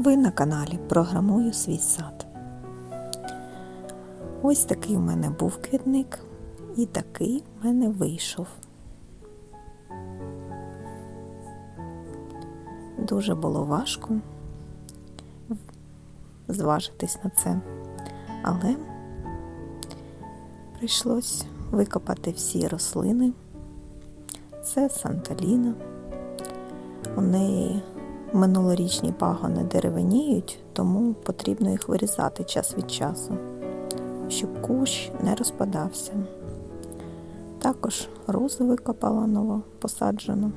Ви на каналі Програмую свій сад. Ось такий у мене був квітник, і такий в мене вийшов. Дуже було важко зважитись на це, але прийшлось викопати всі рослини. Це Санталіна. У неї минулорічні пагони деревеніють, тому потрібно їх вирізати час від часу, щоб кущ не розпадався. Також розу викопала ново посаджену.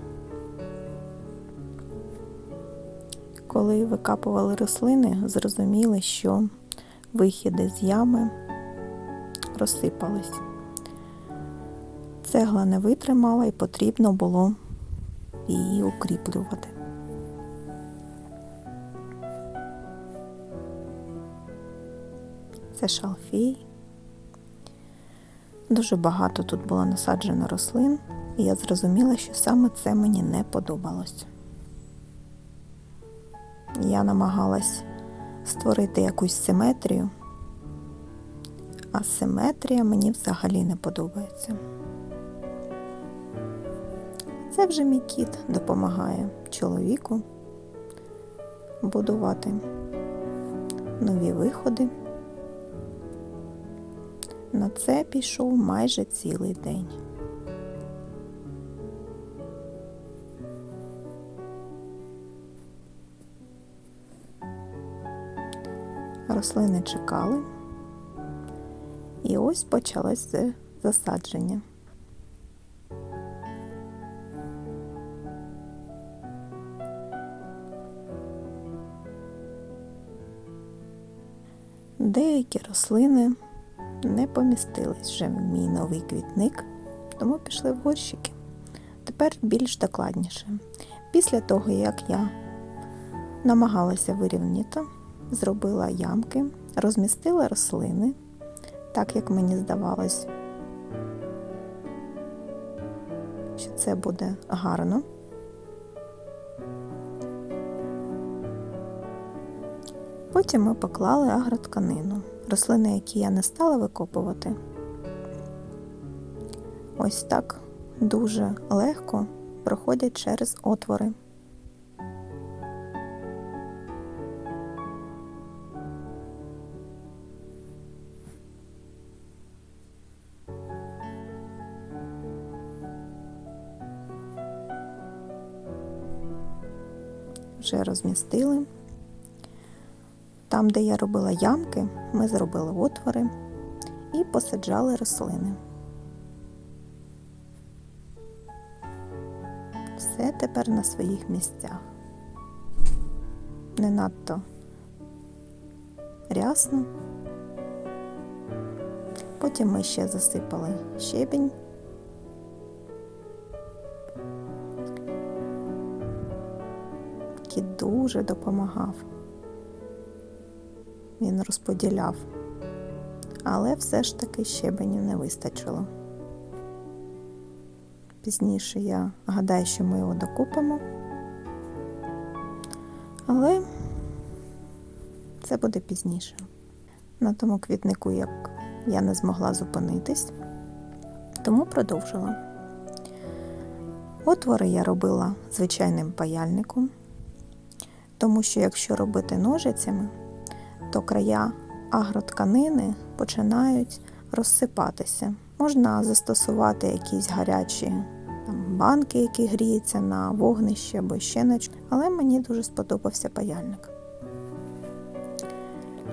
Коли викапували рослини, зрозуміли, що вихіди з ями розсипались. Цегла не витримала і потрібно було її укріплювати. Це шалфей. Дуже багато тут було насаджено рослин, і я зрозуміла, що саме це мені не подобалось. Я намагалась створити якусь симетрію, а симетрія мені взагалі не подобається. Це вже мій кіт допомагає чоловіку будувати нові виходи. На це пішов майже цілий день. Рослини чекали, і ось почалось засадження. Деякі рослини не помістились вже в мій новий квітник, тому пішли в горщики. Тепер більш докладніше. Після того, як я намагалася вирівняти, зробила ямки, розмістила рослини, так як мені здавалось, що це буде гарно. Потім ми поклали агротканину, рослини, які я не стала викопувати. Ось так дуже легко проходять через отвори. Вже розмістили. Там, де я робила ямки, ми зробили отвори і посаджали рослини. Все тепер на своїх місцях. Не надто рясно. Потім ми ще засипали щебінь. Кіт дуже допомагав він розподіляв, але все ж таки щебеню не вистачило. Пізніше я гадаю, що ми його докупимо, але це буде пізніше. На тому квітнику, як я не змогла зупинитись, тому продовжила. Отвори я робила звичайним паяльником, тому що якщо робити ножицями, то края агротканини починають розсипатися. Можна застосувати якісь гарячі там, банки, які гріються на вогнище або ще але мені дуже сподобався паяльник.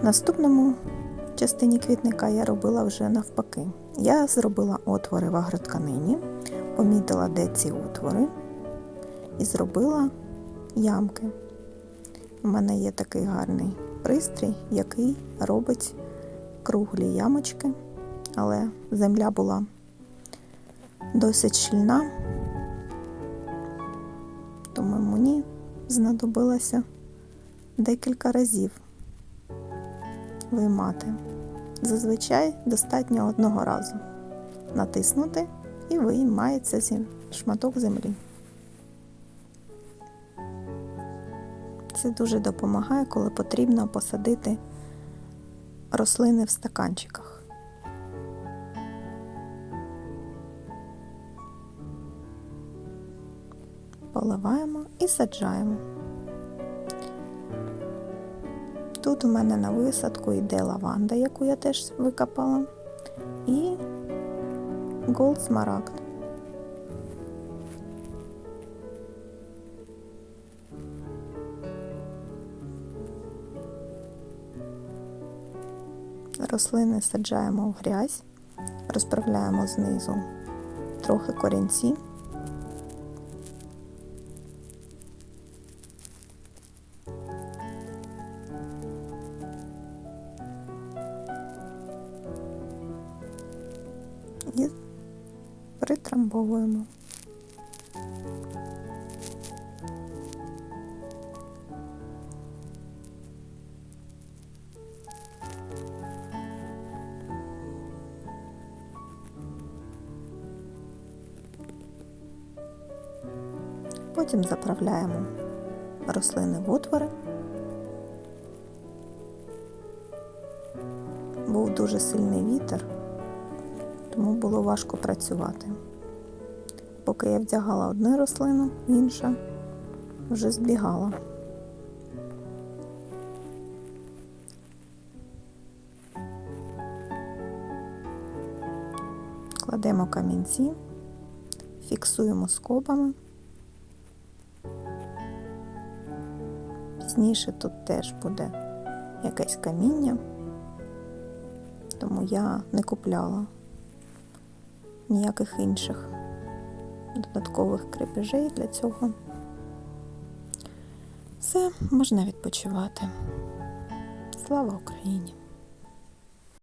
Наступному частині квітника я робила вже навпаки. Я зробила отвори в агротканині, помітила, де ці отвори, і зробила ямки. У мене є такий гарний пристрій, який робить круглі ямочки, але земля була досить щільна, тому мені знадобилося декілька разів виймати. Зазвичай достатньо одного разу натиснути і виймається шматок землі. Це дуже допомагає, коли потрібно посадити рослини в стаканчиках. Поливаємо і саджаємо. Тут у мене на висадку йде лаванда, яку я теж викопала, і голд смарагд. Рослини саджаємо в грязь, розправляємо знизу трохи корінці. І притрамбовуємо. Потім заправляємо рослини в отвори. Був дуже сильний вітер, тому було важко працювати. Поки я вдягала одну рослину, інша вже збігала. Кладемо камінці, фіксуємо скобами. Пізніше тут теж буде якесь каміння, тому я не купляла ніяких інших додаткових крепежей для цього. Все, можна відпочивати. Слава Україні!